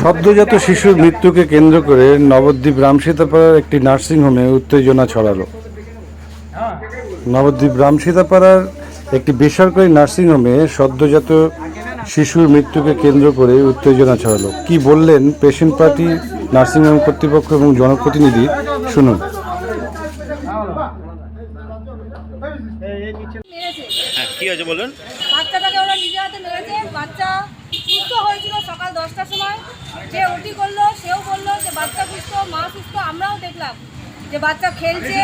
সদ্যজাত শিশুর মৃত্যুকে কেন্দ্র করে নবদ্বীপ রামসীতাপাড়ার একটি নার্সিংহোমে উত্তেজনা ছড়ালো। নবদ্বীপ রামসীতাপাড়ার একটি বেসরকারি নার্সিংহোমে সদ্যজাত শিশুর মৃত্যুকে কেন্দ্র করে উত্তেজনা ছড়ালো। কি বললেন পেশেন্ট পার্টি নার্সিংহোম কর্তৃপক্ষ এবং জনপ্রতিনিধি? শুনুন। হ্যাঁ কি হয়েছে বলুন? বাচ্চাটাকে ওরা নিজে হাতে মেরেছে বাচ্চা সুস্থ হয়েছিল সকাল দশটার সময়। যে ওটি করল, সেও বলল যে বাচ্চা সুস্থ, মা সুস্থ, আমরাও দেখলাম যে বাচ্চা খেলছে,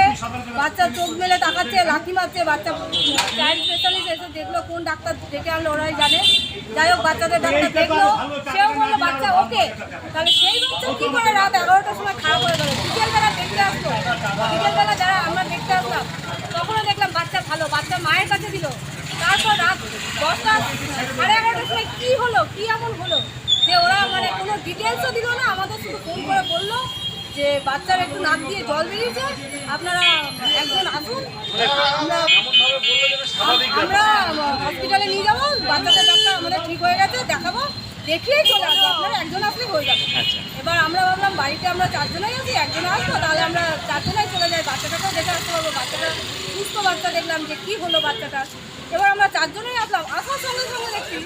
বাচ্চা চোখ মেলে তাকাচ্ছে, লাথি মারছে, বাচ্চা চাইল্ড স্পেশালিস্ট এসে দেখল কোন ডাক্তার ডেকে আনলো, ওরাই জানে। যাই হোক, বাচ্চাদের ডাক্তার দেখল, সেও বলল, বাচ্চা, ওকে। তাহলে সেই বাচ্চা কি করে রাত এগারোটার সময় খারাপ হয়ে গেল বিকেলবেলা দেখতে আসতো বিকেলবেলা যারা আমরা দেখতে আসলাম তখনও দেখলাম বাচ্চা ভালো বাচ্চা মায়ের কাছে দিল তারপর রাত দশটা সময় কী হলো? কী এমন হলো? যে ওরা মানে কোনো ডিটেলসও দিল না আমাদের শুধু ফোন করে বলল যে বাচ্চার একটু নাক দিয়ে জল বেরিয়েছে আপনারা একজন আসুন। আমরা হসপিটালে নিয়ে যাব বাচ্চাদের ডাক্তার আমাদের ঠিক হয়ে গেছে দেখাবো দেখিয়েই চলে আসব। আপনারা একজন আসলে হয়ে যাবে। আচ্ছা। এবার আমরা ভাবলাম বাড়িতে আমরা চারজনেই আছি একজন আসব তাহলে আমরা চারজনেই চলে যাই বাচ্চাটাকেও দেখে আসতে পারব বাচ্চাটা সুস্থ বাচ্চা দেখলাম যে কি হলো বাচ্চাটা। এবার আমরা চারজনেই আসলাম আসার সঙ্গে সঙ্গে দেখছি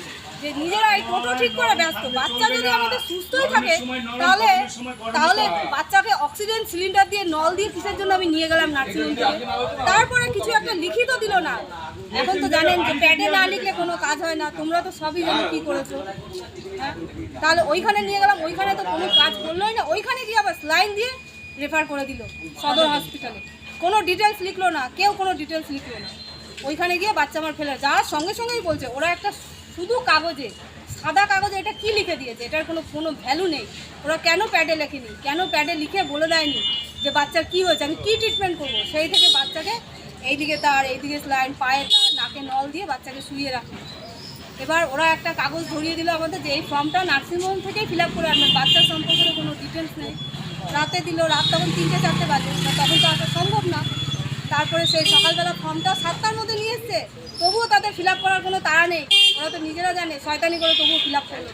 যে নিজেরাই টোটো ঠিক করে ব্যস্ত বাচ্চা যদি আমাদের সুস্থই থাকে তাহলে তাহলে বাচ্চাকে অক্সিজেন সিলিন্ডার দিয়ে নল দিয়ে কিসের জন্য আমি নিয়ে গেলাম নার্সিংহোম থেকে তারপরে কিছু একটা লিখিত দিল না। এখন তো জানেন যে প্যাডে না লিখলে কোনো কাজ হয় না তোমরা তো সবই জানো কি করেছ। হ্যাঁ? তাহলে ওইখানে নিয়ে গেলাম ওইখানে তো কোনো কাজ করলোই না। ওইখানে গিয়ে আবার স্লাইন দিয়ে রেফার করে দিল সদর হসপিটালে কোনো ডিটেলস লিখলো না কেউ কোনো ডিটেলস লিখলো না। ওইখানে গিয়ে বাচ্চা আমার ফেলে যাওয়ার সঙ্গে সঙ্গেই বলছে ওরা একটা শুধু কাগজে, সাদা কাগজে এটা কি লিখে দিয়েছে? এটার কোনো কোনো ভ্যালু নেই। ওরা কেন প্যাডে লেখেনি? কেন প্যাডে লিখে বলে দেয়নি যে বাচ্চার কি হয়েছে? আমি কী ট্রিটমেন্ট করব? সেই থেকে বাচ্চাকে এইদিকে তার, এইদিকে স্লাইন পায়ে তার, নাকে নল দিয়ে বাচ্চাকে শুয়ে রাখে এবার ওরা একটা কাগজ ধরিয়ে দিল আমাদের যে এই ফর্মটা নার্সিংহোম থেকেই ফিল আপ করে আনবেন বাচ্চার সম্পর্কে কোনো ডিটেলস নেই। রাতে দিল, রাত তখন তিনটে, চারটে বাজে। তখন তো আসা সম্ভব না। তারপরে সেই সকালবেলা ফর্মটা সাতটার মধ্যে নিয়ে এসছে। তবুও তাদের ফিল আপ করার কোনো তাড়া নেই। ওরা তো নিজেরা জানে শয়তানি করে তবুও ফিল আপ করল।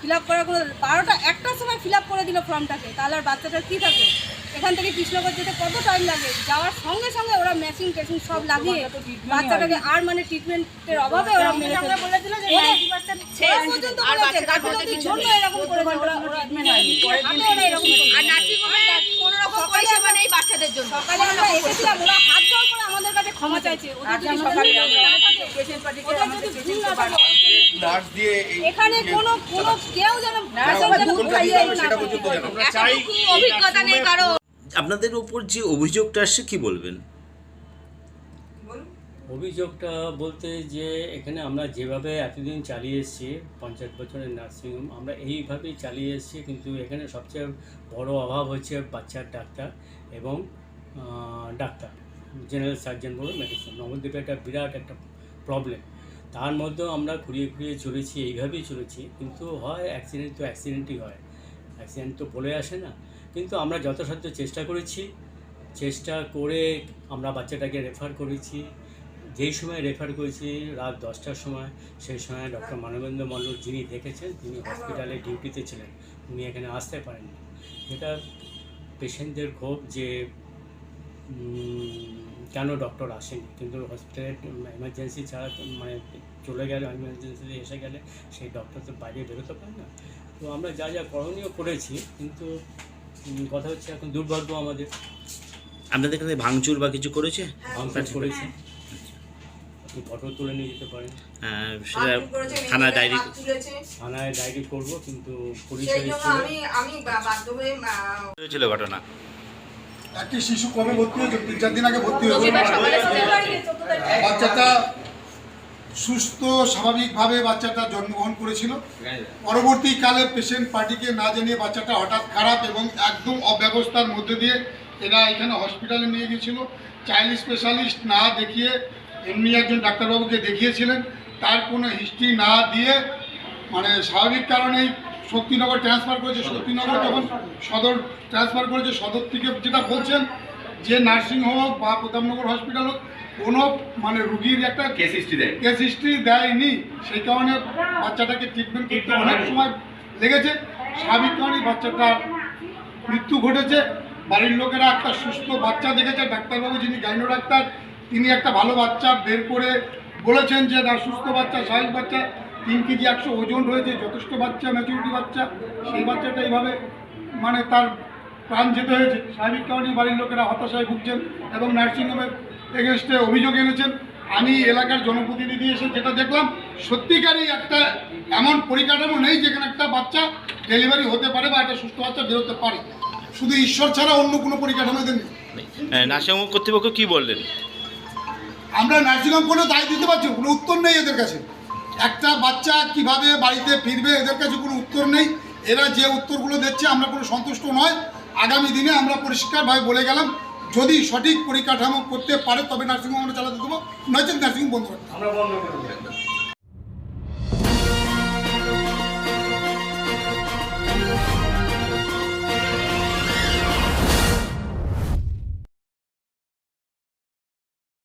ফিল আপ করার কোনো বারোটা একটার সময় ফিল আপ করে দিল ফর্মটাকে। তাহলে আর বাচ্চাটার কী থাকে এখান থেকে কৃষ্ণগর যেতে কত টাইম লাগে? যাওয়ার সঙ্গে সঙ্গে ওরা মেশিন টেশিন সব লাগিয়ে বাচ্চাটাকে আর মানে ট্রিটমেন্টের অভাবে ওরা মেরে ফেলে। পর্যন্ত এরকম ওরা এরকম নেই বাচ্চাদের জন্য। সকালে আমরা এসেছিলাম ওরা হাত জোর করে আমাদের কাছে ক্ষমা চাইছে। ওদের যদি সকালে ওদের যদি ভুল না থাকে, নার্স দিয়ে এই- এখানে কোনো কোনো কেউ যেন patient যেন ভুল খাইয়ে না সেটা থাকে। পর্যন্ত জানো না। এতটুকু অভিজ্ঞতা নেই কারও। আপনাদের উপর যে অভিযোগটা আসছে কি বলবেন? অভিযোগটা বলতে যে এখানে আমরা যেভাবে এতদিন চালিয়ে এসেছি পঞ্চাশ বছরের নার্সিংহোম আমরা এইভাবেই চালিয়ে এসেছি, কিন্তু এখানে সবচেয়ে বড় অভাব হচ্ছে বাচ্চার ডাক্তার এবং ডাক্তার। জেনারেল সার্জন বলে মেডিসিন নবদ্বীপে একটা বিরাট একটা প্রবলেম তার মধ্যেও আমরা ঘুরিয়ে ঘুরিয়ে চলেছি, এইভাবেই চলেছি, কিন্তু হয় অ্যাক্সিডেন্ট তো অ্যাক্সিডেন্টই হয়। অ্যাক্সিডেন্ট তো বলে আসে না, কিন্তু আমরা যথাসাধ্য চেষ্টা করেছি। চেষ্টা করে আমরা বাচ্চাটাকে রেফার করেছি। যেই সময় রেফার করেছি রাত দশটার সময় সেই সময় ডক্টর মানবেন্দ্র মণ্ডল যিনি দেখেছেন তিনি হসপিটালে ডিউটিতে ছিলেন। উনি এখানে আসতে পারেননি। এটা পেশেন্টদের ক্ষোভ যে কেন ডক্টর আসেনি? কিন্তু হসপিটালে এমার্জেন্সি ছাড়া তো মানে চলে গেলে এমার্জেন্সিতে এসে গেলে সেই ডক্টর তো বাইরে বেরোতে পারে না। তো আমরা যা যা করণীয় করেছি কিন্তু কথা হচ্ছে এখন দুর্ভাগ্য আমাদের। আপনাদের এখানে ভাঙচুর বা কিছু করেছে? ভাঙচুর করেছে। ফটো তুলে নিয়ে যেতে পারেন? সেটা থানায় ডায়েরি থানায় ডায়েরি করব কিন্তু পুলিশ আমি আমি বাধ্য হয়ে হয়েছিল ঘটনা। একটি শিশু কবে ভর্তি হয়েছে? তিন চার দিন আগে ভর্তি হয়েছে। বাচ্চাটা সুস্থ স্বাভাবিকভাবে বাচ্চাটা জন্মগ্রহণ করেছিল। পরবর্তীকালে পেশেন্ট পার্টিকে না জানিয়ে বাচ্চাটা হঠাৎ খারাপ এবং একদম অব্যবস্থার মধ্যে দিয়ে এরা এখানে হসপিটালে নিয়ে গিয়েছিল। চাইল্ড স্পেশালিস্ট না দেখিয়ে এমনি একজন ডাক্তারবাবুকে দেখিয়েছিলেন। তার কোনো হিস্ট্রি না দিয়ে মানে স্বাভাবিক কারণেই শক্তিনগর ট্রান্সফার করেছে। শক্তিনগর যখন সদর ট্রান্সফার করেছে সদর থেকে যেটা বলছেন যে নার্সিং হোম হোক বা প্রতাপনগর হসপিটাল হোক কোনো মানে রুগীর একটা কেস হিস্ট্রি দেয় কেস হিস্ট্রি দেয়নি। সেই কারণে বাচ্চাটাকে ট্রিটমেন্ট করতে অনেক সময় লেগেছে। স্বাভাবিক কারণেই বাচ্চাটার মৃত্যু ঘটেছে। বাড়ির লোকেরা একটা সুস্থ বাচ্চা দেখেছে। ডাক্তারবাবু যিনি গাইনো ডাক্তার তিনি একটা ভালো বাচ্চা বের করে বলেছেন যে, না, সুস্থ বাচ্চা স্বাভাবিক বাচ্চা, তিন কেজি একশো ওজন রয়েছে, যথেষ্ট বাচ্চা ম্যাচুরিটি বাচ্চা। সেই বাচ্চাটা এইভাবে মানে তার প্রাণ যেতে হয়েছে। স্বাভাবিক কারণেই বাড়ির লোকেরা হতাশায় ভুগছেন এবং নার্সিংহোমের এগেনস্টে অভিযোগ এনেছেন। আমি এলাকার জনপ্রতিনিধি এসে যেটা দেখলাম, সত্যিকারই একটা এমন পরিকাঠামো নেই যেখানে একটা বাচ্চা ডেলিভারি হতে পারে বা একটা সুস্থ বাচ্চা বেরোতে পারে। শুধু ঈশ্বর ছাড়া অন্য কোনো পরিকাঠামো এদের নেই। নার্সিংহোম কর্তৃপক্ষ কী বললেন? আমরা নার্সিংহোম কোনো দায় দিতে পারছি কোনো উত্তর নেই এদের কাছে। একটা বাচ্চা কীভাবে বাড়িতে ফিরবে, এদের কাছে কোনো উত্তর নেই। এরা যে উত্তরগুলো দিচ্ছে, আমরা কোনো সন্তুষ্ট নয়। আগামী দিনে আমরা পরিষ্কারভাবে বলে গেলাম, যদি সঠিক পরিকাঠামো করতে পারে, তবে নার্সিংহোম আমরা চালাতে দেবো। নয়তো নার্সিংহোম বন্ধ রাখতে হবে।